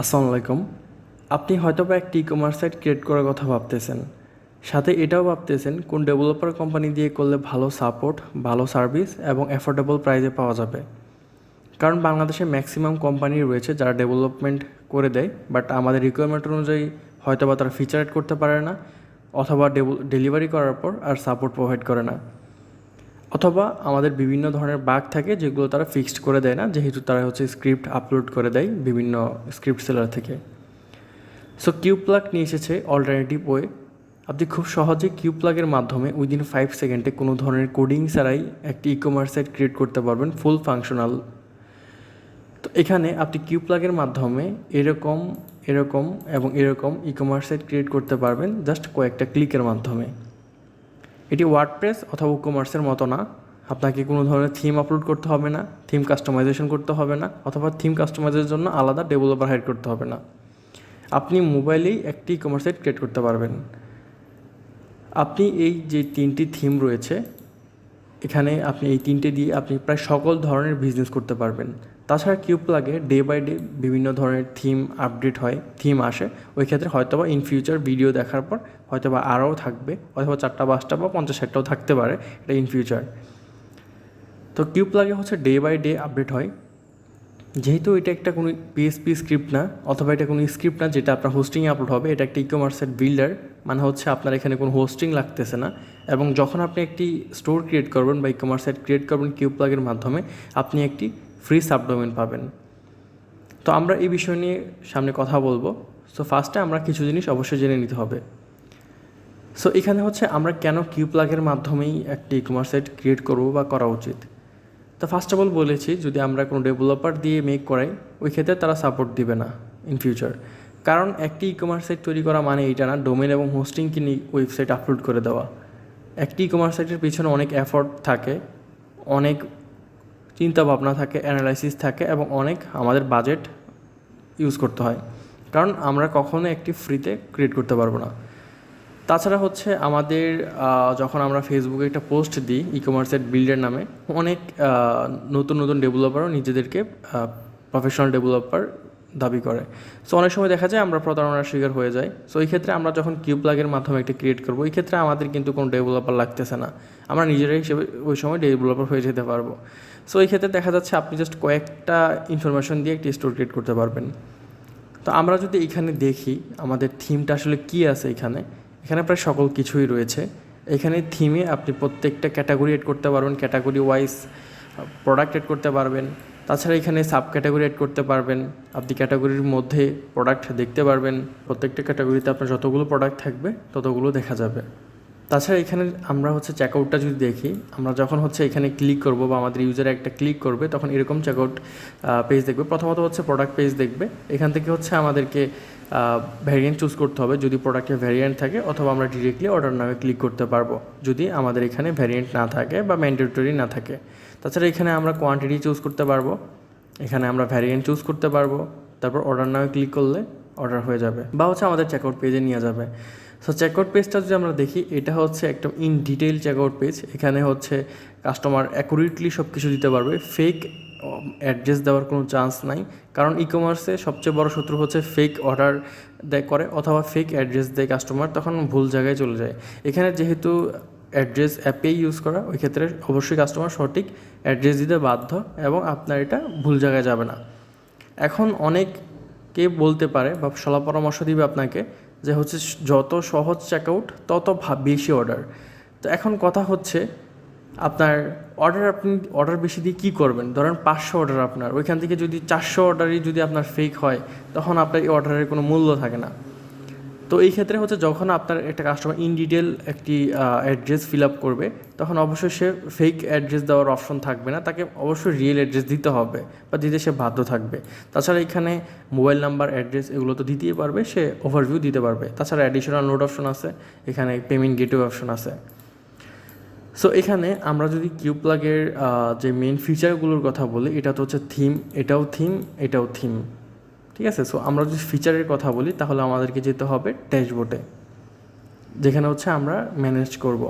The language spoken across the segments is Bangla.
আসসালামু আলাইকুম। আপনি হয়তো বা একটি ই কমার্স সাইট ক্রিয়েট করার কথা ভাবতেছেন। সাথে এটাও ভাবতেছেন কোন ডেভেলপার কোম্পানি দিয়ে করলে ভালো সাপোর্ট ভালো সার্ভিস এবং অ্যাফোর্ডেবল প্রাইসে পাওয়া যাবে। কারণ বাংলাদেশে ম্যাক্সিমাম কোম্পানি রয়েছে যারা ডেভেলপমেন্ট করে দেয় বাট আমাদের রিকোয়ারমেন্ট অনুযায়ী হয়তো বা তারা ফিচার এড করতে পারে না, অথবা ডেলিভারি করার পর আর সাপোর্ট প্রোভাইড করে না। অথবা আমাদের বিভিন্ন ধরনের বাগ থাকে যেগুলো তারা ফিক্সড করে দেয় না, যেহেতু তারা হচ্ছে স্ক্রিপ্ট আপলোড করে দেয় বিভিন্ন স্ক্রিপ্ট সেলার থেকে। সো কিউ প্লাগ নিয়ে এসেছে অল্টারনেটিভ ওয়ে আপনি খুব সহজে কিউ প্লাগের মাধ্যমে উইদিন ফাইভ সেকেন্ডে কোনো ধরনের কোডিং ছাড়াই একটি ই কমার্স সাইট ক্রিয়েট করতে পারবেন ফুল ফাংশনাল তো এখানে আপনি কিউ প্লাগের মাধ্যমে এরকম এরকম এবং এরকম ই কমার্স সাইট ক্রিয়েট করতে পারবেন জাস্ট কয়েকটা ক্লিকের মাধ্যমে। এটি ওয়ার্ডপ্রেস অথবা কমার্সের মতো না। আপনাকে কোনো ধরনের থিম আপলোড করতে হবে না থিম কাস্টমাইজেশন করতে হবে না, অথবা থিম কাস্টমাইজের জন্য আলাদা ডেভেলপার হায়ার করতে হবে না। আপনি মোবাইলেই একটি কমার্স সাইট ক্রিয়েট করতে পারবেন। আপনি এই যে তিনটি থিম রয়েছে, এখানে আপনি এই তিনটে দিয়ে আপনি প্রায় সকল ধরনের বিজনেস করতে পারবেন। তাছাড়া কিউ প্লাগে ডে বাই ডে বিভিন্ন ধরনের থিম আপডেট হয় থিম আসে। ওই ক্ষেত্রে হয়তোবা ইন ফিউচার ভিডিও দেখার পর হয়তোবা আরও থাকবে, অথবা চারটা, পাঁচটা বা পঞ্চাশ ষাটটাও থাকতে পারে এটা ইন ফিউচার তো কিউ প্লাগে হচ্ছে ডে বাই ডে আপডেট হয়। যেহেতু এটা একটা কোনো পিএসপি স্ক্রিপ্ট না, অথবা এটা কোনো স্ক্রিপ্ট না যেটা আপনার হোস্টিংয়ে আপলোড হবে, এটা একটা ই বিল্ডার মানে হচ্ছে আপনার এখানে কোনো হোস্টিং লাগতেছে না। এবং যখন আপনি একটি স্টোর ক্রিয়েট করবেন বা ই কমার্স সাইট ক্রিয়েট করবেন কিউ প্লাগের মাধ্যমে, আপনি একটি ফ্রি সাবডোমেন পাবেন। তো আমরা এই বিষয় নিয়ে সামনে কথা বলব। সো ফার্স্টে আমরা কিছু জিনিস অবশ্যই জেনে নিতে হবে। সো এখানে হচ্ছে আমরা কেন কিউ প্লাগের মাধ্যমেই একটি ই কমার্স সাইট ক্রিয়েট করব বা করা উচিত? তো ফার্স্ট অফ অল বলেছি, যদি আমরা কোনো ডেভেলপার দিয়ে মেক করাই, ওই ক্ষেত্রে তারা সাপোর্ট দিবে না ইন ফিউচার কারণ একটি ই কমার্স সাইট তৈরি করা মানে এইটা না ডোমেন এবং হোস্টিং কিনে ওয়েবসাইট আপলোড করে দেওয়া। একটি ই কমার্স সাইটের পিছনে অনেক এফর্ট থাকে, অনেক চিন্তা ভাবনা থাকে অ্যানালাইসিস থাকে এবং অনেক আমাদের বাজেট ইউজ করতে হয়। কারণ আমরা কখনো একটি ফ্রিতে ক্রিয়েট করতে পারব না। তাছাড়া হচ্ছে আমাদের যখন আমরা ফেসবুকে একটা পোস্ট দিই ই কমার্সের বিল্ডের নামে, অনেক নতুন নতুন ডেভেলপারও নিজেদেরকে প্রফেশনাল ডেভেলপার দাবি করে। সো অনেক সময় দেখা যায় আমরা প্রতারণার শিকার হয়ে যাই। সো এই ক্ষেত্রে আমরা যখন কিউ প্লাগের মাধ্যমে একটা ক্রিয়েট করব, এই ক্ষেত্রে আমাদের কিন্তু কোনো ডেভেলপার লাগতেছে না। আমরা নিজেরাই হিসেবে ওই সময় ডেভেলপার হয়ে যেতে পারব। সো এই ক্ষেত্রে দেখা যাচ্ছে আপনি জাস্ট কয়েকটা ইনফরমেশন দিয়ে একটি স্টোর ক্রিয়েট করতে পারবেন। তো আমরা যদি এখানে দেখি, আমাদের থিমটা আসলে কী আছে এখানে? এখানে প্রায় সকল কিছুই রয়েছে। এখানে থিমে আপনি প্রত্যেকটা ক্যাটাগরি এড করতে পারবেন। ক্যাটাগরি ওয়াইজ প্রোডাক্ট এড করতে পারবেন। তাছাড়া এখানে সাব ক্যাটাগরি এড করতে পারবেন। আপনি ক্যাটাগরির মধ্যে প্রোডাক্ট দেখতে পারবেন। প্রত্যেকটা ক্যাটাগরিতে আপনার যতগুলো প্রোডাক্ট থাকবে, ততগুলো দেখা যাবে। তাছাড়া এখানে আমরা হচ্ছে চেকআউটটা যদি দেখি, আমরা যখন হচ্ছে এখানে ক্লিক করব বা আমাদের ইউজার একটা ক্লিক করবে, তখন এরকম চেকআউট পেজ দেখবে। প্রথমত হচ্ছে প্রোডাক্ট পেজ দেখবে। এখান থেকে হচ্ছে আমাদেরকে ভ্যারিয়েন্ট চুজ করতে হবে। যদি প্রোডাক্টের ভ্যারিয়েন্ট থাকে, অথবা আমরা ডিরেক্টলি অর্ডার নামে ক্লিক করতে পারব। যদি আমাদের এখানে ভ্যারিয়েন্ট না থাকে বা ম্যান্ডেটরি না থাকে। তাছাড়া এখানে আমরা কোয়ান্টিটি চুজ করতে পারব। এখানে আমরা ভ্যারিয়েন্ট চুজ করতে পারব। তারপর অর্ডার নামে ক্লিক করলে অর্ডার হয়ে যাবে। বা হচ্ছে আমাদের চেকআউট পেজে নিয়ে যাবে। সো চেকআউট পেজটা যদি আমরা দেখি, এটা হচ্ছে একদম ইন ডিটেইল চেকআউট পেজ এখানে হচ্ছে কাস্টমার অ্যাকুরেটলি সব কিছু দিতে পারবে। ফেক অ্যাড্রেস দেওয়ার কোনো চান্স নাই। কারণ ই কমার্সে সবচেয়ে বড় শত্রু হচ্ছে ফেক অর্ডার দেয় করে অথবা ফেক অ্যাড্রেস দেয় কাস্টমার তখন ভুল জায়গায় চলে যায়। এখানে যেহেতু অ্যাড্রেস অ্যাপেই ইউজ করা, ওই ক্ষেত্রে অবশ্যই কাস্টমার সঠিক অ্যাড্রেস দিতে বাধ্য এবং আপনার এটা ভুল জায়গায় যাবে না। এখন অনেকে বলতে পারে বা সলা পরামর্শ দিবে আপনাকে যে হচ্ছে যত সহজ চেক আউট তত বেশি অর্ডার তো এখন কথা হচ্ছে, আপনার অর্ডার আপনি অর্ডার বেশি দিয়ে কী করবেন? ধরেন পাঁচশো অর্ডার আপনার। ওইখান থেকে যদি চারশো অর্ডারই যদি আপনার ফেক হয়, তখন আপনার এই অর্ডারের কোনো মূল্য থাকে না। তো এই ক্ষেত্রে হচ্ছে যখন আপনার একটা কাস্টমার ইন ডিটেল একটি অ্যাড্রেস ফিল আপ করবে, তখন অবশ্যই সে ফেক অ্যাড্রেস দেওয়ার অপশন থাকবে না, তাকে অবশ্যই রিয়েল অ্যাড্রেস দিতে হবে বা দিতে সে বাধ্য থাকবে। তাছাড়া এখানে মোবাইল নাম্বার অ্যাড্রেস এগুলো তো দিতেই পারবে, সে ওভারভিউ দিতে পারবে। তাছাড়া অ্যাডিশনাল নোট অপশন আছে, এখানে পেমেন্ট গেটওয়ে অপশন আছে। সো এখানে আমরা যদি কিউ প্লাগের যে মেন ফিচারগুলোর কথা বলি, এটা তো হচ্ছে থিম এটাও থিম এটাও থিম ঠিক আছে? সো আমরা যদি ফিচারের কথা বলি, তাহলে আমাদেরকে যেতে হবে ড্যাশবোর্ডে যেখানে হচ্ছে আমরা ম্যানেজ করব।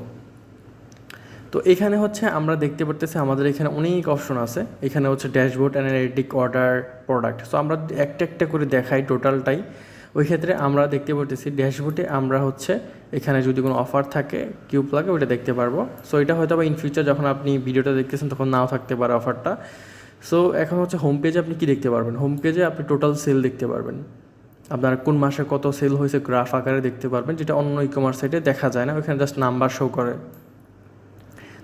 তো এখানে হচ্ছে আমরা দেখতে পারতেছি আমাদের এখানে অনেক অপশন আছে। এখানে হচ্ছে dashboard analytic order product so আমরা একটা একটা করে দেখাই টোটালটাই ওই ক্ষেত্রে আমরা দেখতে পারতেছি ড্যাশবোর্ডে আমরা হচ্ছে এখানে যদি কোনো অফার থাকে কিউব লাগে, ওইটা দেখতে পারব। সো এটা হয়তো বা ইন ফিউচার যখন আপনি ভিডিওটা দেখতেছেন, তখন নাও থাকতে পারে অফারটা সো এখন হচ্ছে হোম পেজে আপনি কি দেখতে পারবেন? হোম পেজে আপনি টোটাল সেল দেখতে পারবেন। আপনার কোন মাসে কত সেল হয়েছে গ্রাফ আকারে দেখতে পারবেন, যেটা অন্য ই কমার্স সাইটে দেখা যায় না, ওখানে জাস্ট নাম্বার শো করে।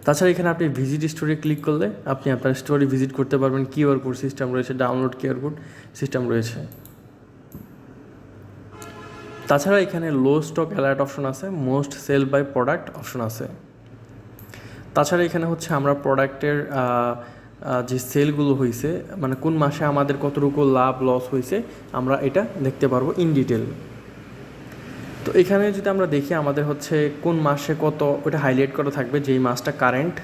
তাছাড়া এখানে আপনি ভিজিট স্টোরি ক্লিক করলে আপনি আপনার স্টোরি ভিজিট করতে পারবেন কিউআর কোড সিস্টেম রয়েছে ডাউনলোড কিউআর কোড সিস্টেম রয়েছে। তাছাড়া এখানে লো স্টক অ্যালার্ট অপশন আছে most sell by product option আছে। তাছাড়া এখানে হচ্ছে আমরা প্রোডাক্টের যে সেলগুলো হয়েছে মানে কোন মাসে আমাদের কতটুকু লাভ লস হয়েছে আমরা এটা দেখতে পারব ইন ডিটেল তো এখানে যদি আমরা দেখি আমাদের হচ্ছে কোন মাসে কত ওটা হাইলাইট করা থাকবে, যেই মাসটা কারেন্ট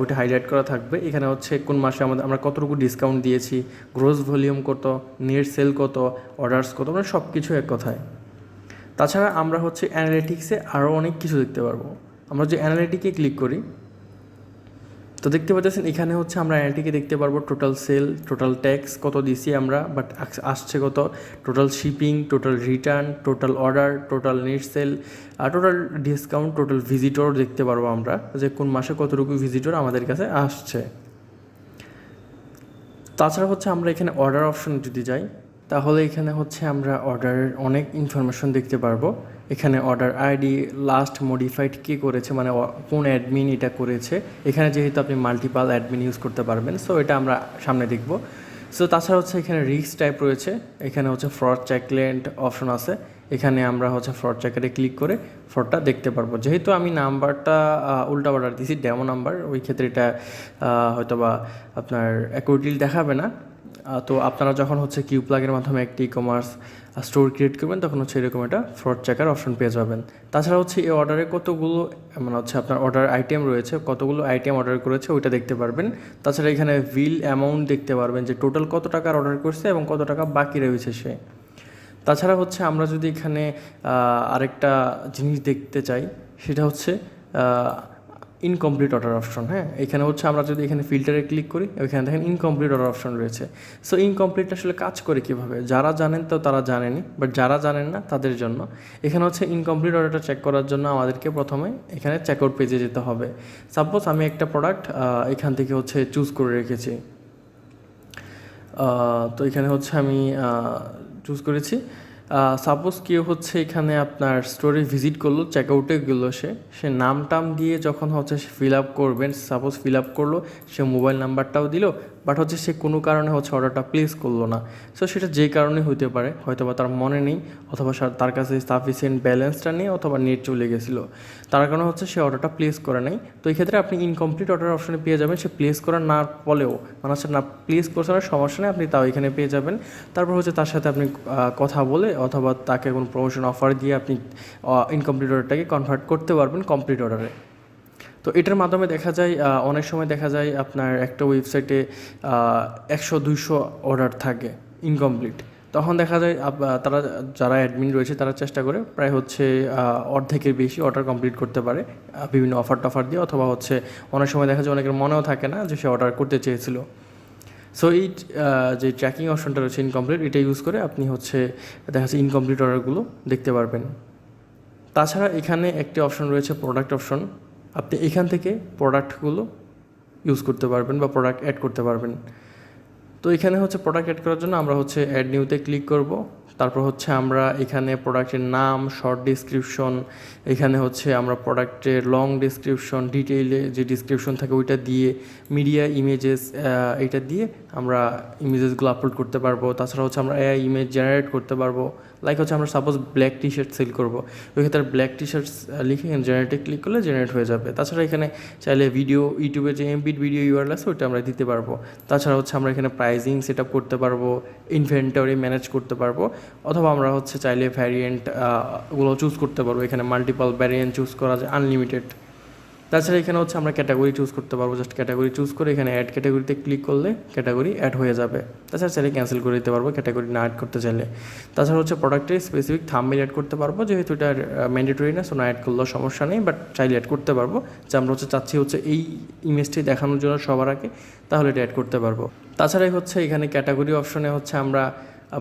ওইটা হাইলাইট করা থাকবে। এখানে হচ্ছে কোন মাসে আমাদের, আমরা কতটুকু ডিসকাউন্ট দিয়েছি গ্রোস ভলিউম কত নেট সেল কত অর্ডার্স কত মানে সব কিছু এক কথায়। তাছাড়া আমরা হচ্ছে অ্যানালিটিক্সে আরও অনেক কিছু দেখতে পারব। আমরা যে অ্যানালিটিকে ক্লিক করি তো দেখতে পাচ্ছেন, এখানে হচ্ছে আমরা অ্যানালিটিকে দেখতে পারব টোটাল সেল টোটাল ট্যাক্স কত দিছি আমরা বাট আসছে কত? Total shipping total return total order total net sale আর টোটাল ডিসকাউন্ট টোটাল ভিজিটর দেখতে পারব আমরা, যে কোন মাসে কতটুকু ভিজিটর আমাদের কাছে আসছে। তাছাড়া হচ্ছে আমরা এখানে অর্ডার অপশন যদি যাই তাহলে এখানে হচ্ছে আমরা অর্ডারের অনেক ইনফরমেশন দেখতে পারব। এখানে অর্ডার আইডি লাস্ট মডিফাইড কে করেছে মানে কোন অ্যাডমিন এটা করেছে। এখানে যেহেতু আপনি মাল্টিপাল অ্যাডমিন ইউজ করতে পারবেন সো এটা আমরা সামনে দেখব। সো তাছাড়া হচ্ছে এখানে রিক্স টাইপ রয়েছে। এখানে হচ্ছে ফ্রড চেকলেন্ট অপশন আছে। এখানে আমরা হচ্ছে ফ্রড চেকারে ক্লিক করে ফ্রডটা দেখতে পারব। যেহেতু আমি নাম্বারটা উল্টা অর্ডার দিয়েছি ডেমো নাম্বার ওই ক্ষেত্রে এটা হয়তো বা আপনার অ্যাকুরেটলি দেখাবে না। তো আপনারা যখন হচ্ছে কিউ প্লাগের মাধ্যমে একটি ই কমার্স স্টোর ক্রিয়েট করবেন, তখন হচ্ছে এরকম একটা ফ্রড চেকার অপশন পেয়ে যাবেন। তাছাড়া হচ্ছে এই অর্ডারে কতগুলো মানে হচ্ছে আপনার অর্ডার আইটেম রয়েছে, কতগুলো আইটেম অর্ডার করেছে, ওইটা দেখতে পারবেন। তাছাড়া এখানে বিল অ্যামাউন্ট দেখতে পারবেন যে টোটাল কত টাকার অর্ডার করছে এবং কত টাকা বাকি রয়েছে সে। তাছাড়া হচ্ছে আমরা যদি এখানে আরেকটা জিনিস দেখতে চাই, সেটা হচ্ছে ইনকমপ্লিট অর্ডার অপশন হ্যাঁ? এখানে হচ্ছে আমরা যদি এখানে ফিল্টারে ক্লিক করি ওইখানে দেখেন ইনকমপ্লিট অর্ডার অপশন রয়েছে। সো ইনকমপ্লিট আসলে কাজ করে কীভাবে? যারা জানেন তো তারা জানেনি বাট যারা জানেন না, তাদের জন্য। এখানে হচ্ছে ইনকমপ্লিট অর্ডারটা চেক করার জন্য আমাদেরকে প্রথমে এখানে চেক আউট পেজে যেতে হবে। সাপোজ আমি একটা প্রোডাক্ট এখান থেকে হচ্ছে চুজ করে রেখেছি। তো এখানে হচ্ছে আমি চুজ করেছি। সাপোজ কেউ হচ্ছে এখানে আপনার স্টোরে ভিজিট করল চেক আউটে গেলো সে সে নাম টাম দিয়ে যখন হচ্ছে সে ফিল আপ করবেন সাপোজ ফিল আপ করল, সে মোবাইল নাম্বারটাও দিল বাট হচ্ছে সে কোনো কারণে হচ্ছে অর্ডারটা প্লেস করল না। সো সেটা যে কারণে হইতে পারে হয়তো বা তার মনে নেই, অথবা তার কাছে সাফিসিয়েন্ট ব্যালেন্সটা নেই, অথবা নেট চলে গেছিল। তার কারণে হচ্ছে সে অর্ডারটা প্লেস করে নাই। তো এই ক্ষেত্রে আপনি ইনকমপ্লিট অর্ডার অপশানে পেয়ে যাবেন, সে প্লেস করার না বলেও মানে হচ্ছে না প্লেস করছে না, সমস্যা নেই, আপনি তাও এখানে পেয়ে যাবেন। তারপর হচ্ছে তার সাথে আপনি কথা বলে অথবা তাকে কোনো প্রমোশন অফার দিয়ে আপনি ইনকমপ্লিট অর্ডারটাকে কনভার্ট করতে পারবেন কমপ্লিট অর্ডারে তো এটার মাধ্যমে দেখা যায় অনেক সময় দেখা যায় আপনার একটা ওয়েবসাইটে একশো, দুইশো অর্ডার থাকে ইনকমপ্লিট তখন দেখা যায় তারা যারা অ্যাডমিন রয়েছে তারা চেষ্টা করে প্রায় হচ্ছে অর্ধেকের বেশি অর্ডার কমপ্লিট করতে পারে বিভিন্ন অফার টফার দিয়ে। অথবা হচ্ছে অনেক সময় দেখা যায় অনেকের মনেও থাকে না যে সে অর্ডার করতে চেয়েছিল। সো এই যে ট্র্যাকিং অপশনটা রয়েছে ইনকমপ্লিট এটা ইউজ করে আপনি হচ্ছে দেখা যাচ্ছে ইনকমপ্লিট অর্ডারগুলো দেখতে পারবেন। তাছাড়া এখানে একটি অপশন রয়েছে প্রোডাক্ট অপশন আপনি এখান থেকে প্রোডাক্টগুলো ইউজ করতে পারবেন বা প্রোডাক্ট অ্যাড করতে পারবেন। তো এখানে হচ্ছে প্রোডাক্ট অ্যাড করার জন্য আমরা হচ্ছে অ্যাড নিউতে ক্লিক করব। তারপর হচ্ছে আমরা এখানে প্রোডাক্টের নাম শর্ট ডিসক্রিপশন এখানে হচ্ছে আমরা প্রোডাক্টের লং ডিসক্রিপশন ডিটেইলে যে ডিসক্রিপশন থাকে ওইটা দিয়ে মিডিয়া ইমেজেস এটা দিয়ে আমরা ইমেজেসগুলো আপলোড করতে পারব। তাছাড়া হচ্ছে আমরা এআই ইমেজ জেনারেট করতে পারব। লাইক হচ্ছে আমরা suppose black T shirt sell করব। ওই ক্ষেত্রে ব্ল্যাক টি শার্টস লিখে জেনারেটে ক্লিক করলে জেনারেট হয়ে যাবে। তাছাড়া এখানে চাইলে ভিডিও ইউটিউবে যে এমবিট ভিডিও ইউআরএল আছে, ওইটা আমরা দিতে পারব। তাছাড়া হচ্ছে আমরা এখানে প্রাইজিং সেট আপ করতে পারব ইনভেন্টরি ম্যানেজ করতে পারব, অথবা আমরা হচ্ছে চাইলে ভ্যারিয়েন্টগুলো চুজ করতে পারব। এখানে মাল্টিপল ভ্যারিয়েন্ট চুজ করা যায় আনলিমিটেড তাছাড়া এখানে হচ্ছে আমরা ক্যাটাগরি চুজ করতে পারব। জাস্ট ক্যাটাগরি চুজ করে এখানে অ্যাড ক্যাটাগরিতে ক্লিক করলে ক্যাটাগরি অ্যাড হয়ে যাবে। তাছাড়া চাইলে ক্যান্সেল করে দিতে পারব ক্যাটাগরি না অ্যাড করতে চাইলে। তাছাড়া হচ্ছে প্রোডাক্টের স্পেসিফিক থাম্বনেল অ্যাড করতে পারব, যেহেতু এটা ম্যান্ডেটরি না সো না অ্যাড করলেও সমস্যা নেই বাট চাইলে অ্যাড করতে পারব। যে আমরা হচ্ছে চাচ্ছি হচ্ছে এই ইমেজটি দেখানোর জন্য সবার আগে, তাহলে এটা অ্যাড করতে পারব। তাছাড়াই হচ্ছে এখানে ক্যাটাগরি অপশনে হচ্ছে আমরা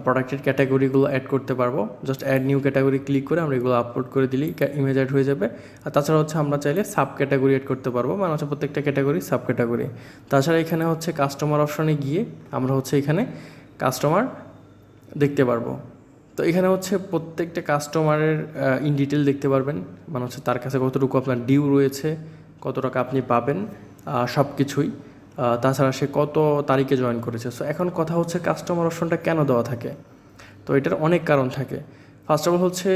প্রোডাক্টের ক্যাটাগরিগুলো অ্যাড করতে পারব। Just add new category click করে আমরা এগুলো আপলোড করে দিলেই ইমেজ অ্যাড হয়ে যাবে। আর তাছাড়া হচ্ছে আমরা চাইলে সাব ক্যাটাগরি অ্যাড করতে পারব মানে হচ্ছে প্রত্যেকটা ক্যাটাগরি সাব ক্যাটাগরি তাছাড়া এখানে হচ্ছে কাস্টমার অপশনে গিয়ে আমরা হচ্ছে এখানে কাস্টমার দেখতে পারব। তো এখানে হচ্ছে প্রত্যেকটা কাস্টমারের ইন ডিটেল দেখতে পারবেন মানে হচ্ছে তার কাছে কতটুকু আপনার ডিউ রয়েছে, কত টাকা আপনি পাবেন সব কিছুই তাছাড়া সে কত তারিখে জয়েন করেছে? সো এখন কথা হচ্ছে কাস্টমার অপশনটা কেন দেওয়া থাকে? তো এটার অনেক কারণ থাকে। ফার্স্ট অফ অল হচ্ছে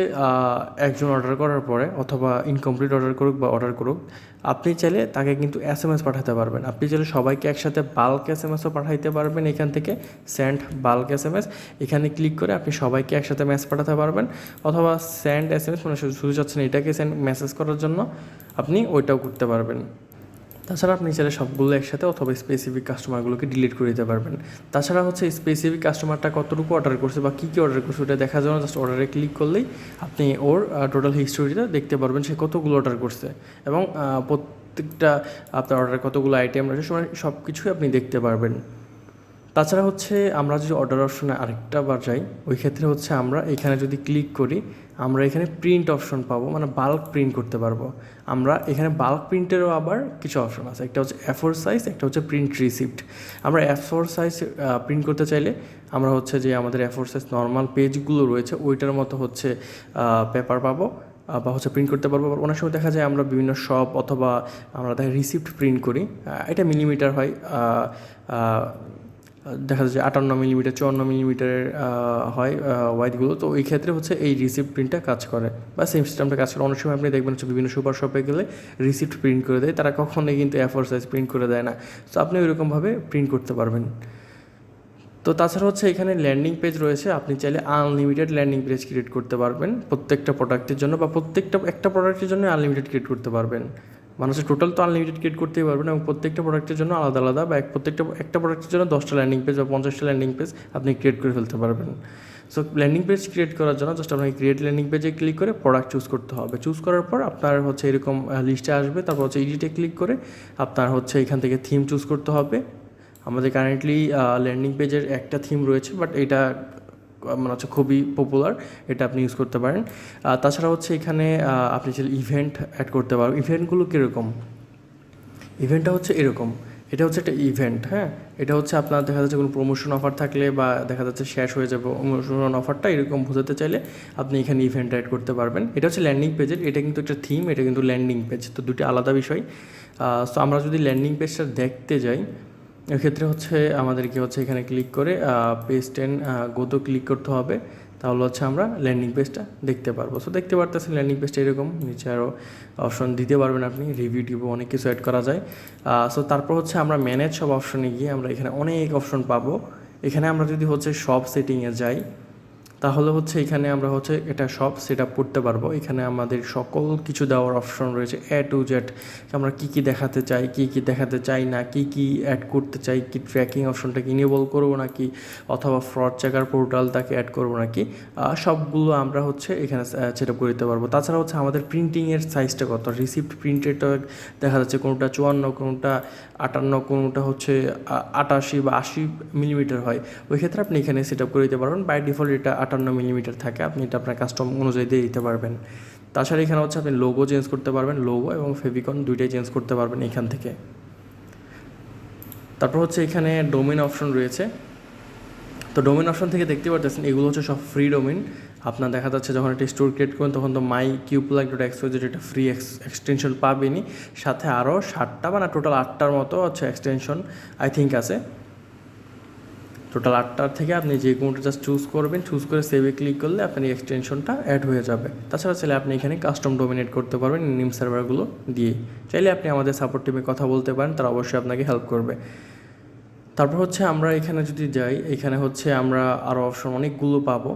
একজন অর্ডার করার পরে অথবা ইনকমপ্লিট অর্ডার করুক বা অর্ডার করুক, আপনি চাইলে তাকে কিন্তু এস এম এস পাঠাতে পারবেন। আপনি চাইলে সবাইকে একসাথে বাল্ক এস এম এসও পাঠাইতে পারবেন এখান থেকে send bulk S M S এখানে ক্লিক করে আপনি সবাইকে একসাথে মেসেজ পাঠাতে পারবেন। অথবা স্যান্ড এস এম এস মানে শুধু চাচ্ছেন এটাকে সেন্ড মেসেজ করার জন্য আপনি ওইটাও করতে পারবেন। তাছাড়া আপনি চাইলে সবগুলো একসাথে অথবা স্পেসিফিক কাস্টমারগুলোকে ডিলিট করে দিতে পারবেন। তাছাড়া হচ্ছে স্পেসিফিক কাস্টমারটা কতটুকু অর্ডার করছে বা কী কী অর্ডার করছে ওটা দেখার জন্য জাস্ট অর্ডারে ক্লিক করলেই আপনি ওর টোটাল হিস্টোরিটা দেখতে পারবেন সে কতগুলো অর্ডার করছে। এবং প্রত্যেকটা আপনার অর্ডারে কতগুলো আইটেম রয়েছে সব কিছুই আপনি দেখতে পারবেন। তাছাড়া হচ্ছে আমরা যদি অর্ডার অপশনে আরেকটা বার যাই, ওই ক্ষেত্রে হচ্ছে আমরা এখানে যদি ক্লিক করি, আমরা এখানে প্রিন্ট অপশন পাবো মানে বাল্ক প্রিন্ট করতে পারব। আমরা এখানে বাল্ক প্রিন্টেরও আবার কিছু অপশন আছে। একটা হচ্ছে অ্যাফোর সাইজ একটা হচ্ছে প্রিন্ট রিসিপ্ট আমরা এফোর সাইজ প্রিন্ট করতে চাইলে আমরা হচ্ছে যে আমাদের এফোর সাইজ নর্মাল পেজগুলো রয়েছে, ওইটার মতো হচ্ছে পেপার পাবো বা হচ্ছে প্রিন্ট করতে পারব। অনেক সময় দেখা যায় আমরা বিভিন্ন শপ অথবা আমরা দেখা রিসিপ্ট প্রিন্ট করি এটা মিলিমিটার হয় দেখা যাচ্ছে আটান্ন মিলিমিটার, চুয়ান্ন মিলিমিটারের হয় ওয়াইডগুলো তো এই ক্ষেত্রে হচ্ছে এই রিসিপ্ট প্রিন্টটা কাজ করে বা সেম সিস্টেমটা কাজ করে। অনেক সময় আপনি দেখবেন হচ্ছে বিভিন্ন সুপার শপে গেলে রিসিপ্ট প্রিন্ট করে দেয়। তারা কখনোই কিন্তু এফোর সাইজ প্রিন্ট করে দেয় না। তো আপনি ওইরকমভাবে প্রিন্ট করতে পারবেন। তো তাছাড়া হচ্ছে এখানে ল্যান্ডিং পেজ রয়েছে। আপনি চাইলে আনলিমিটেড ল্যান্ডিং পেজ ক্রিয়েট করতে পারবেন। প্রত্যেকটা প্রোডাক্টের জন্য বা প্রত্যেকটা, একটা প্রোডাক্টের জন্য আনলিমিটেড ক্রিয়েট করতে পারবেন। মানুষ টোটাল তো আনলিমিটেড ক্রিয়েট করতেই পারবেন এবং প্রত্যেকটা প্রোডাক্টের জন্য আলাদা আলাদা বা এক প্রত্যেকটা, একটা প্রোডাক্টের জন্য দশটা ল্যান্ডিং পেজ বা পঞ্চাশটা ল্যান্ডিং পেজ আপনি ক্রিয়েট করে ফেলতে পারবেন। সো ল্যান্ডিং পেজ ক্রিয়েট করার জন্য জাস্ট আপনাকে ক্রিয়েট ল্যান্ডিং পেজে ক্লিক করে প্রোডাক্ট চুজ করতে হবে। চুজ করার পর আপনার হচ্ছে এরকম লিস্টে আসবে, তারপর হচ্ছে এডিটে ক্লিক করে আপনার হচ্ছে এখান থেকে থিম চুজ করতে হবে। আমাদের কারেন্টলি ল্যান্ডিং পেজের একটা থিম রয়েছে বাট এটা মানে হচ্ছে খুবই পপুলার এটা আপনি ইউজ করতে পারেন। তাছাড়া হচ্ছে এখানে আপনি চাইলে ইভেন্ট অ্যাড করতে পারবেন ইভেন্টগুলো কীরকম? ইভেন্টটা হচ্ছে এরকম। এটা হচ্ছে একটা ইভেন্ট হ্যাঁ? এটা হচ্ছে আপনার দেখা যাচ্ছে কোনো প্রমোশন অফার থাকলে বা দেখা যাচ্ছে শেষ হয়ে যাবে প্রমোশন অফারটা এরকম বোঝাতে চাইলে আপনি এখানে ইভেন্ট অ্যাড করতে পারবেন। এটা হচ্ছে ল্যান্ডিং পেজের এটা কিন্তু একটা থিম এটা কিন্তু ল্যান্ডিং পেজ তো দুটি আলাদা বিষয়। সো আমরা যদি ল্যান্ডিং পেজটা দেখতে যাই এক্ষেত্রে হচ্ছে আমাদেরকে হচ্ছে এখানে ক্লিক করে পেজ টেন গোতো ক্লিক করতে হবে। তাহলে হচ্ছে আমরা ল্যান্ডিং পেজটা দেখতে পারব। সো দেখতে পারতেছেন ল্যান্ডিং পেজটা এরকম। নিচে আরও অপশন দিতে পারবেন আপনি। রিভিউ টিভিউ অনেক কিছু অ্যাড করা যায়। সো তারপর হচ্ছে আমরা ম্যানেজ সব অপশনে গিয়ে আমরা এখানে অনেক অপশন পাবো। এখানে আমরা যদি হচ্ছে সব সেটিংয়ে যাই তাহলে হচ্ছে এখানে আমরা হচ্ছে এটা সব সেট আপ করতে পারব। এখানে আমাদের সকল কিছু দেওয়ার অপশন রয়েছে। এ টু জেড আমরা কী কী দেখাতে চাই, কী কী দেখাতে চাই না, কী কী অ্যাড করতে চাই, কি ট্র্যাকিং অপশনটাকে ইনেবল করব নাকি, অথবা ফ্রড চেকার পোর্টাল তাকে অ্যাড করব নাকি সবগুলো আমরা হচ্ছে এখানে সেট আপ করে দিতে পারব। তাছাড়া হচ্ছে আমাদের প্রিন্টিংয়ের সাইজটা কত? রিসিপ্ট প্রিন্টেডটা দেখা যাচ্ছে কোনোটা চুয়ান্ন, কোনোটা আটান্ন, কোনোটা হচ্ছে আটাশি বা আশি মিলিমিটার হয়। ওই ক্ষেত্রে আপনি এখানে সেট আপ করে দিতে পারবেন। বাই ডিফল্ট এটা আটান্ন মিলিমিটার থাকে, আপনি এটা আপনার কাস্টম অনুযায়ী দিয়ে দিতে পারবেন। তাছাড়া এখানে হচ্ছে আপনি লোগো চেঞ্জ করতে পারবেন লোগো এবং ফেভিকন দুইটাই চেঞ্জ করতে পারবেন এখান থেকে। তারপর হচ্ছে এখানে ডোমেন অপশন রয়েছে। তো ডোমেন অপশন থেকে দেখতে পারতেছেন, এগুলো হচ্ছে সব ফ্রি ডোমেন আপনার দেখা যাচ্ছে যখন একটা স্টোর ক্রিয়েট করবেন, তখন তো মাই কিউপ্লাগ ডট এক্সপোজের এটা ফ্রি এক্সটেনশন পাবেনই। সাথে আরও ষাটটা বা না টোটাল আটটার মতো হচ্ছে এক্সটেনশন আই থিঙ্ক আছে। টোটাল আটটার থেকে আপনি যে কোনোটা জাস্ট চুজ করবেন চুজ করে সেভে ক্লিক করলে আপনার এক্সটেনশনটা অ্যাড হয়ে যাবে। তাছাড়া চাইলে আপনি এখানে কাস্টম ডোমিনেট করতে পারবেন নিম সার্ভারগুলো দিয়ে। চাইলে আপনি আমাদের সাপোর্ট টিমে কথা বলতে পারেন, তারা অবশ্যই আপনাকে হেল্প করবে। তারপর হচ্ছে আমরা এখানে যদি যাই, এখানে হচ্ছে আমরা আরও অপশন অনেকগুলো পাবো।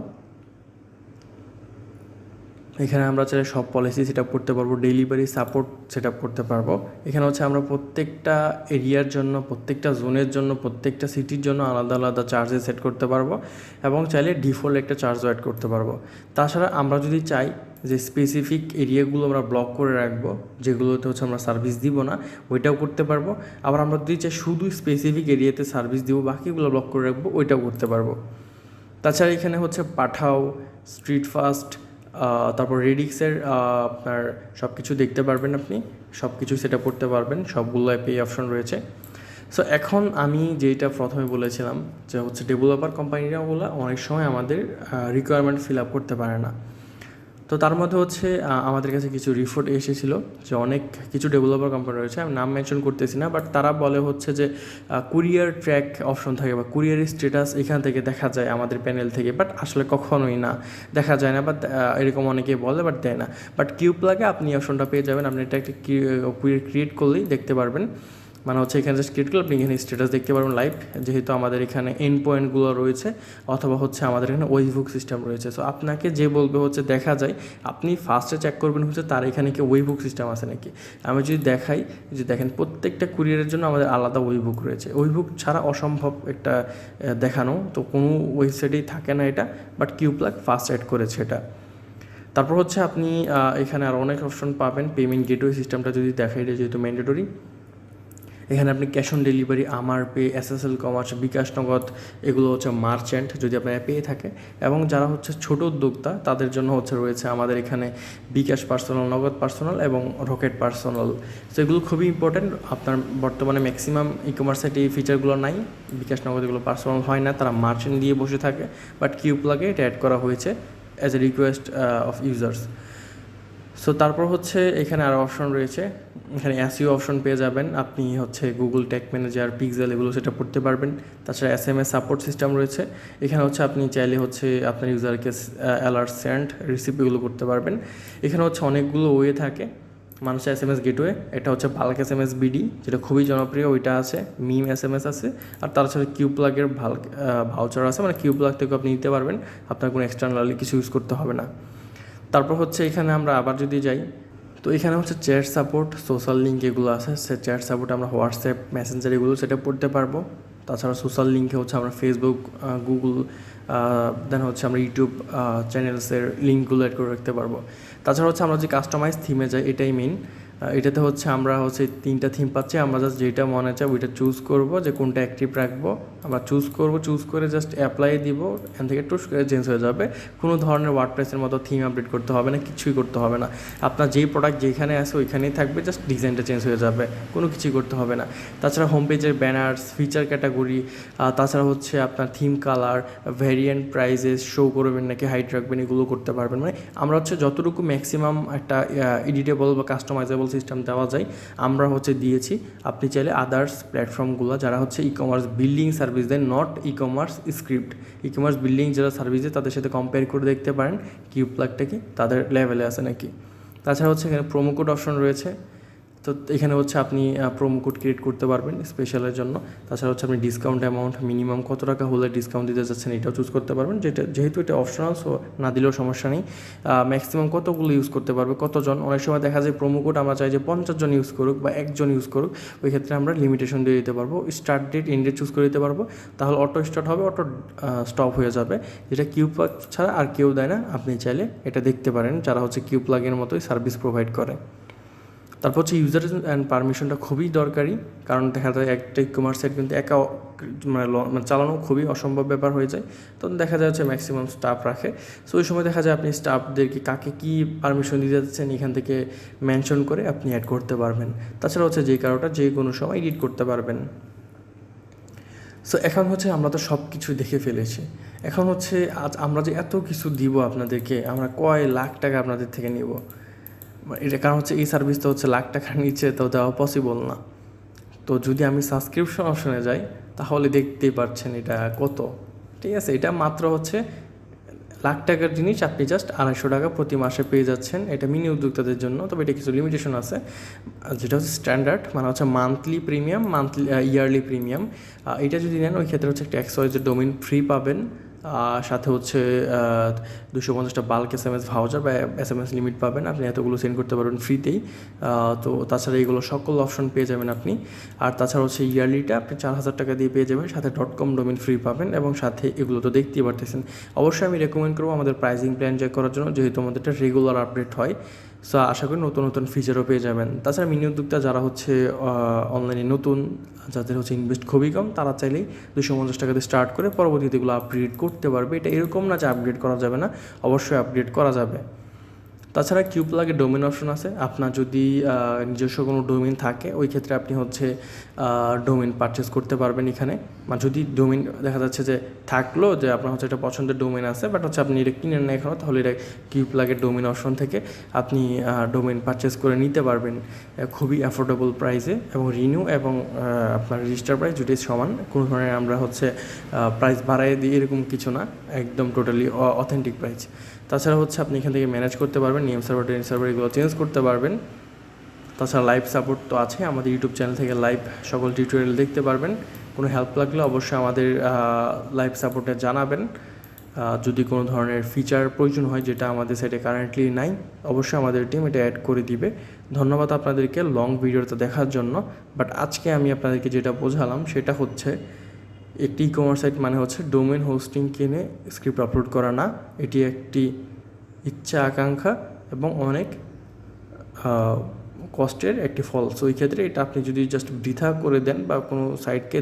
এখানে আমরা চাইলে সব পলিসি সেট আপ করতে পারব ডেলিভারি সাপোর্ট সেট আপ করতে পারব। এখানে হচ্ছে আমরা প্রত্যেকটা এরিয়ার জন্য, প্রত্যেকটা জোনের জন্য, প্রত্যেকটা সিটির জন্য আলাদা আলাদা চার্জে সেট করতে পারব এবং চাইলে ডিফল্ট একটা চার্জও অ্যাড করতে পারব। তাছাড়া আমরা যদি চাই যে স্পেসিফিক এরিয়াগুলো আমরা ব্লক করে রাখব, যেগুলোতে হচ্ছে আমরা সার্ভিস দিব না, ওইটাও করতে পারব। আবার আমরা যদি চাই শুধু স্পেসিফিক এরিয়াতে সার্ভিস দিব, বাকিগুলো ব্লক করে রাখব, ওইটাও করতে পারব। তাছাড়া এখানে হচ্ছে পাঠাও স্ট্রিট ফাস্ট তারপর রেডিক্সের আপনার সব কিছু দেখতে পারবেন আপনি সব কিছু সেট আপ করতে পারবেন, সবগুলো অ্যাপে এই অপশন রয়েছে। সো এখন আমি যেটা প্রথমে বলেছিলাম যে হচ্ছে ডেভেলপার কোম্পানিরাগুলো অনেক সময় আমাদের রিকোয়ারমেন্ট ফিল আপ করতে পারে না। তো তার মধ্যে হচ্ছে আমাদের কাছে কিছু রিপোর্ট এসেছিল যে অনেক কিছু ডেভেলপার কোম্পানি রয়েছে, আমি নাম মেনশন করতেছি না বাট তারা বলে হচ্ছে যে কুরিয়ার ট্র্যাক অপশন থাকে বা কুরিয়ারের স্ট্যাটাস এখান থেকে দেখা যায় আমাদের প্যানেল থেকে বাট আসলে কখনোই না, দেখা যায় না বাট এরকম অনেকে বলে বাট দেয় না। বাট কিউ লাগে আপনি অপশনটা পেয়ে যাবেন, আপনি এটা একটা কুরিয়ার ক্রিয়েট করলেই দেখতে পারবেন। মানে হচ্ছে এখানে জাস্ট ক্রিয়েট করলে আপনি এখানে স্ট্যাটাস দেখতে পারবেন লাইভ যেহেতু আমাদের এখানে এন্ড পয়েন্টগুলো রয়েছে, অথবা হচ্ছে আমাদের এখানে ওয়েবুক সিস্টেম রয়েছে। সো আপনাকে যে বলবে হচ্ছে দেখা যায়, আপনি ফার্স্টে চেক করবেন হচ্ছে তার এখানে কি ওয়েবুক সিস্টেম আছে নাকি। আমি যদি দেখাই, যে দেখেন প্রত্যেকটা কুরিয়ারের জন্য আমাদের আলাদা ওয়েবুক রয়েছে। ওয়েবুক ছাড়া অসম্ভব একটা দেখানো, তো কোনো ওয়েবসাইটেই থাকে না এটা বাট কিউপ্লাগ ফার্স্ট অ্যাড করেছে এটা। তারপর হচ্ছে আপনি এখানে আর অনেক অপশন পাবেন। পেমেন্ট গেটওয়ে সিস্টেমটা যদি দেখাই যেহেতু ম্যান্ডেটরি এখানে আপনি ক্যাশ অন ডেলিভারি আমার pay S S L commerce bKash Nagad, এগুলো হচ্ছে মার্চেন্ট যদি আপনার পেয়ে থাকে। এবং যারা হচ্ছে ছোট উদ্যোক্তা, তাদের জন্য হচ্ছে রয়েছে আমাদের এখানে বিকাশ পার্সোনাল নগদ পার্সোনাল এবং রকেট পার্সোনাল তো এগুলো খুবই ইম্পর্ট্যান্ট আপনার বর্তমানে ম্যাক্সিমাম ই কমার্সের এই ফিচারগুলো নাই। বিকাশ নগদ এগুলো পার্সোনাল হয় না, তারা মার্চেন্ট দিয়ে বসে থাকে। বাট কিউব লাগে এটা অ্যাড করা হয়েছে as a request of users so তারপর হচ্ছে এখানে আরও অপশন রয়েছে। এখানে অ্যাসিও অপশন পেয়ে যাবেন। আপনি হচ্ছে গুগল টেক ম্যানেজার পিক্সেল এগুলো সেটা করতে পারবেন। তাছাড়া S M S support system রয়েছে। এখানে হচ্ছে আপনি চাইলে হচ্ছে আপনার ইউজারকে অ্যালার্ট সেন্ড রিসিপ্টগুলো করতে পারবেন। এখানে হচ্ছে অনেকগুলো ওয়ে থাকে। মানুষের এস এম এস গেটওয়ে এটা হচ্ছে bulk S M S BD যেটা খুবই জনপ্রিয়, ওইটা আছে। মিম এস এম এস আছে। আর তার সাথে কিউ প্লাগের ভালো ভাউচার আছে। মানে কিউ প্লাগ থেকে আপনি নিতে পারবেন। আপনার কোনো এক্সটার্নালি কিছু ইউজ করতে হবে না। তারপর হচ্ছে এখানে আমরা আবার যদি যাই, তো এখানে হচ্ছে চ্যাট সাপোর্ট সোশ্যাল লিঙ্ক এগুলো আছে। সে চ্যাট সাপোর্ট আমরা হোয়াটসঅ্যাপ মেসেঞ্জার এগুলো সেটা পড়তে পারব। তাছাড়া সোশ্যাল লিঙ্কে হচ্ছে আমরা ফেসবুক গুগল দেন হচ্ছে আমরা ইউটিউব চ্যানেলসের লিঙ্কগুলো অ্যাড করে রাখতে পারব। তাছাড়া হচ্ছে আমরা যে কাস্টমাইজ থিমে যাই, এটাই মেইন এটাতে হচ্ছে আমরা হচ্ছে তিনটা থিম পাচ্ছি। আমরা জাস্ট যেটা মনে চাই ওইটা চুজ করব, যে কোনটা অ্যাক্টিভ রাখব। আমরা চুজ করব চুজ করে জাস্ট অ্যাপ্লাই দিব, এখান থেকে টুস করে চেঞ্জ হয়ে যাবে। কোনো ধরনের ওয়ার্ডপ্রেসের মতো থিম আপডেট করতে হবে না, কিছুই করতে হবে না। আপনার যেই প্রোডাক্ট যেখানে আছে ওইখানেই থাকবে জাস্ট ডিজাইনটা চেঞ্জ হয়ে যাবে। কোনো কিছুই করতে হবে না। তাছাড়া হোম পেজের ব্যানার্স ফিচার ক্যাটাগরি তাছাড়া হচ্ছে আপনার theme colour variant prices show করবেন নাকি হাইট রাখবেন, এগুলো করতে পারবেন। মানে আমরা হচ্ছে যতটুকু ম্যাক্সিমাম একটা এডিটেবল বা কাস্টমাইজেবল সিস্টেম দেওয়া যায়, আমরা হচ্ছে দিয়েছি। আপনি চাইলে আদার্স প্ল্যাটফর্মগুলো যারা হচ্ছে ই কমার্স বিল্ডিং সার্ভিস দেয় not e commerce script e commerce building যারা সার্ভিস দেয়, তাদের সাথে কম্পেয়ার করে দেখতে পারেন কিউ প্লাগটা কি? তাদের লেভেলে আছে নাকি? তাছাড়া হচ্ছে এখানে প্রোমো কোড অপশন রয়েছে। তো এখানে হচ্ছে আপনি প্রোমো কোড ক্রিয়েট করতে পারবেন স্পেশালের জন্য। তাছাড়া হচ্ছে আপনি ডিসকাউন্ট অ্যামাউন্ট মিনিমাম কত টাকা হলে ডিসকাউন্ট দিতে যাচ্ছেন এটাও চুজ করতে পারবেন। যেটা, যেহেতু এটা অপশনাল সো না দিলেও সমস্যা নেই। ম্যাক্সিমাম কতগুলো ইউজ করতে পারবে? কতজন? অনেক সময় দেখা যায় প্রোমো কোড আমরা চাই যে পঞ্চাশ জন ইউজ করুক বা একজন ইউজ করুক, ওই ক্ষেত্রে আমরা লিমিটেশন দিয়ে দিতে পারব। Start date end date choose করে দিতে পারব। তাহলে অটো স্টার্ট হবে অটো স্টপ হয়ে যাবে। যেটা কিউ প্লাগ ছাড়া আর কেউ দেয় না। আপনি চাইলে এটা দেখতে পারেন, যারা হচ্ছে কিউ প্লাগের মতোই সার্ভিস প্রোভাইড করে। তারপর হচ্ছে ইউজার অ্যান্ড পারমিশনটা খুবই দরকারি। কারণ দেখা যায় একটা ই কমার্স সাইট কিন্তু একা মানে মানে চালানো খুবই অসম্ভব ব্যাপার হয়ে যায়। তখন দেখা যায় হচ্ছে ম্যাক্সিমাম স্টাফ রাখে। সো ওই সময় দেখা যায় আপনি স্টাফদেরকে কাকে কী পারমিশন দিতে যাচ্ছেন এখান থেকে মেনশন করে আপনি অ্যাড করতে পারবেন। তাছাড়া হচ্ছে যে কারোটা যে কোনো সময় এডিট করতে পারবেন। সো এখন হচ্ছে আমরা তো সব কিছু দেখে ফেলেছি। এখন হচ্ছে আজ আমরা যে এত কিছু দিব আপনাদেরকে, আমরা কয় লাখ টাকা আপনাদের থেকে নিব? এটা কারণ হচ্ছে এই সার্ভিসটা হচ্ছে লাখ টাকার নিচে, তো দেওয়া পসিবল না। তো যদি আমি সাবস্ক্রিপশন অপশনে যাই, তাহলে দেখতেই পাচ্ছেন এটা কত। ঠিক আছে, এটা মাত্র হচ্ছে লাখ টাকার জিনিস আপনি জাস্ট আড়াইশো টাকা প্রতি মাসে পেয়ে যাচ্ছেন। এটা মিনি উদ্যোক্তাদের জন্য, তবে এটা কিছু লিমিটেশন আছে। যেটা হচ্ছে স্ট্যান্ডার্ড মানে হচ্ছে monthly premium monthly yearly premium এটা যদি নেন, ওই ক্ষেত্রে হচ্ছে একটা এক্সওয়াইজের ডোমিন ফ্রি পাবেন। সাথে হচ্ছে দুশো পঞ্চাশটা bulk S M S voucher বা এস এম এস লিমিট পাবেন। আপনি এতগুলো সেন্ড করতে পারবেন ফ্রিতেই তো তাছাড়া এইগুলো সকল অপশন পেয়ে যাবেন আপনি। আর তাছাড়া হচ্ছে ইয়ারলিটা আপনি চার হাজার টাকা দিয়ে পেয়ে যাবেন। সাথে ডট কম ডোমিন ফ্রি পাবেন এবং সাথে এগুলো তো দেখতেই পারতেছেন। অবশ্যই আমি রেকমেন্ড করব আমাদের প্রাইসিং প্ল্যান চেক করার জন্য, যেহেতু আমাদের এটা রেগুলার আপডেট হয়। সো আশা করি নতুন নতুন ফিচারও পেয়ে যাবেন। তাছাড়া মিনি উদ্যোক্তা যারা হচ্ছে অনলাইনে নতুন, যাদের হচ্ছে ইনভেস্ট খুবই কম, তারা চাইলেই দুশো পঞ্চাশ টাকাতে স্টার্ট করে পরবর্তীতে এগুলো আপগ্রেড করতে পারবে। এটা এরকম না যে আপগ্রেড করা যাবে না, অবশ্যই আপগ্রেড করা যাবে। তাছাড়া কিউ প্লাগে ডোমেন অপশন আছে। আপনার যদি নিজস্ব কোনো ডোমেন থাকে, ওই ক্ষেত্রে আপনি হচ্ছে ডোমেন পারচেস করতে পারবেন এখানে। বা যদি ডোমেন দেখা যাচ্ছে যে থাকল যে আপনার হচ্ছে একটা পছন্দের ডোমেন আছে বাট হচ্ছে আপনি এটা কিনে না এখনও তাহলে এটা কিউ প্লাগের ডোমেন অপশন থেকে আপনি ডোমেন পারচেস করে নিতে পারবেন খুবই অ্যাফোর্ডেবল প্রাইসে এবং রিনিউ এবং আপনার রেজিস্টার প্রাইস দুটোই সমান। কোনো ধরনের আমরা হচ্ছে প্রাইস বাড়াই দিই, এরকম কিছু না। একদম টোটালি অথেন্টিক প্রাইস তাছাড়া হচ্ছে আপনি এখান থেকে ম্যানেজ করতে পারবেন নিয়ম সার্ভার ডেন সার্ভার এগুলো চেঞ্জ করতে পারবেন। তাছাড়া লাইভ সাপোর্ট তো আছে, আমাদের ইউটিউব চ্যানেল থেকে লাইভ সকল টিউটোরিয়াল দেখতে পারবেন। কোনো হেল্প লাগলে অবশ্যই আমাদের লাইভ সাপোর্টে জানাবেন। যদি কোনো ধরনের ফিচার প্রয়োজন হয় যেটা আমাদের সাইটে কারেন্টলি নাই, অবশ্যই আমাদের টিম এটা অ্যাড করে দিবে। ধন্যবাদ আপনাদেরকে লং ভিডিওটা দেখার জন্য। বাট আজকে আমি আপনাদেরকে যেটা বোঝালাম সেটা হচ্ছে, একটি ই কমার্স সাইট মানে হচ্ছে ডোমেন হোস্টিং কিনে স্ক্রিপ্ট আপলোড করা না। এটি একটি ইচ্ছা আকাঙ্ক্ষা এবং অনেক কষ্টের একটি ফল। সো ওই ক্ষেত্রে এটা আপনি যদি জাস্ট বৃথা করে দেন বা কোনো সাইডকে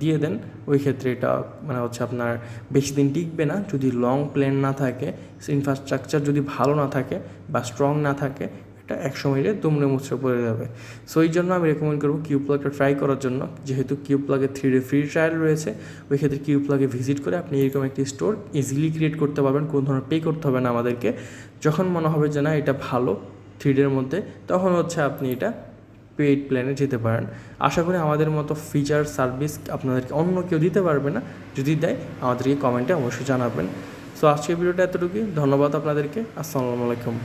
দিয়ে দেন, ওই ক্ষেত্রে এটা মানে হচ্ছে আপনার বেশি দিন টিকবে না। যদি লং প্ল্যান না থাকে ইনফ্রাস্ট্রাকচার যদি ভালো না থাকে বা স্ট্রং না থাকে এটা সময় দুমড়ে মুচড়ে পড়ে যাবে। সো এই জন্য আমি রেকমেন্ড করব কিউ প্লাগটা ট্রাই করার জন্য। যেহেতু কিউ প্লাগে থ্রি ডে ফ্রি ট্রায়াল রয়েছে, ওই ক্ষেত্রে কিউ প্লাগে ভিজিট করে আপনি এরকম একটি স্টোর ইজিলি ক্রিয়েট করতে পারবেন। কোনো ধরনের পে করতে হবে না আমাদেরকে। যখন মনে হবে যে না, এটা ভালো থ্রি ডের মধ্যে, তখন হচ্ছে আপনি এটা পেইড প্ল্যানে যেতে পারেন। আশা করি আমাদের মতো ফিচার সার্ভিস আপনাদেরকে অন্য কেউ দিতে পারবে না। যদি দেয়, আমাদেরকে কমেন্টে অবশ্যই জানাবেন। সো আজকের ভিডিওটা এতটুকুই। ধন্যবাদ আপনাদেরকে। আসসালামু আলাইকুম।